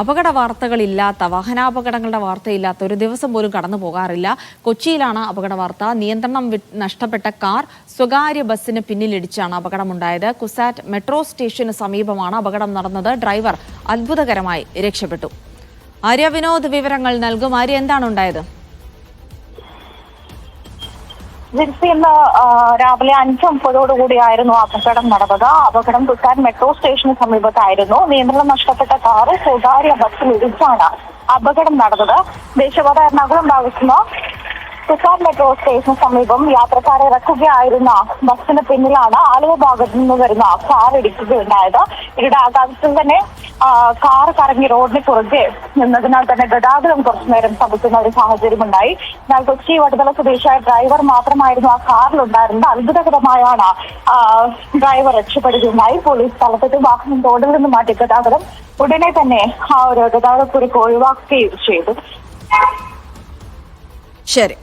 അപകട വാർത്തകളില്ലാത്ത വാഹനാപകടങ്ങളുടെ വാർത്തയില്ലാത്ത ഒരു ദിവസം പോലും കടന്നു പോകാറില്ല. കൊച്ചിയിലാണ് അപകട വാർത്ത. നിയന്ത്രണം നഷ്ടപ്പെട്ട കാർ സ്വകാര്യ ബസ്സിന് പിന്നിലിടിച്ചാണ് അപകടമുണ്ടായത്. കുസാറ്റ് മെട്രോ സ്റ്റേഷന് സമീപമാണ് അപകടം നടന്നത്. ഡ്രൈവർ അത്ഭുതകരമായി രക്ഷപ്പെട്ടു. ആര്യ വിനോദ് വിവരങ്ങൾ നൽകും. ആര്യ എന്താണ് ഉണ്ടായത്? ജിൽസി ഇന്ന് രാവിലെ അഞ്ച് മുപ്പതോടു കൂടിയായിരുന്നു അപകടം നടന്നത്. അപകടം തുക്കാൻ മെട്രോ സ്റ്റേഷന് സമീപത്തായിരുന്നു. നിയന്ത്രണം നഷ്ടപ്പെട്ട കാറ് സ്വകാര്യ ബസ്സിൽ ഇടിച്ചാണ് അപകടം നടന്നത്. ദേശീയപാത എറണാകുളം ഭാഗത്തുനിന്ന് തുക്കാൻ മെട്രോ സ്റ്റേഷന് സമീപം യാത്രക്കാരെ ഇറക്കുകയായിരുന്ന ബസ്സിന് പിന്നിലാണ് ആലുവ ഭാഗത്തു നിന്ന് വരുന്ന കാർ ഇടിക്കുകയുണ്ടായത് ഇവരുടെ ആകാശത്തിൽ തന്നെ കാർ കറങ്ങി റോഡിന് കുറുകെ നിന്നതിനാൽ തന്നെ ഗതാഗതം കുറച്ചു നേരം തടസ്സുന്ന ഒരു സാഹചര്യമുണ്ടായി. എന്നാൽ കൊച്ചി വടതല സ്വദേശിയായ ഡ്രൈവർ മാത്രമായിരുന്നു ആ കാറിലുണ്ടായിരുന്നത്. അത്ഭുതകരമായാണ് ആ, ഡ്രൈവർ രക്ഷപ്പെടുകയുണ്ടായി. പോലീസ് സ്ഥലത്തെത്തി വാഹനം റോഡിൽ നിന്ന് മാറ്റി ഗതാഗതം ഉടനെ തന്നെ ആ ഒരു ഗതാഗതക്കുരുക്ക് ഒഴിവാക്കുകയും ചെയ്തു. ശരി.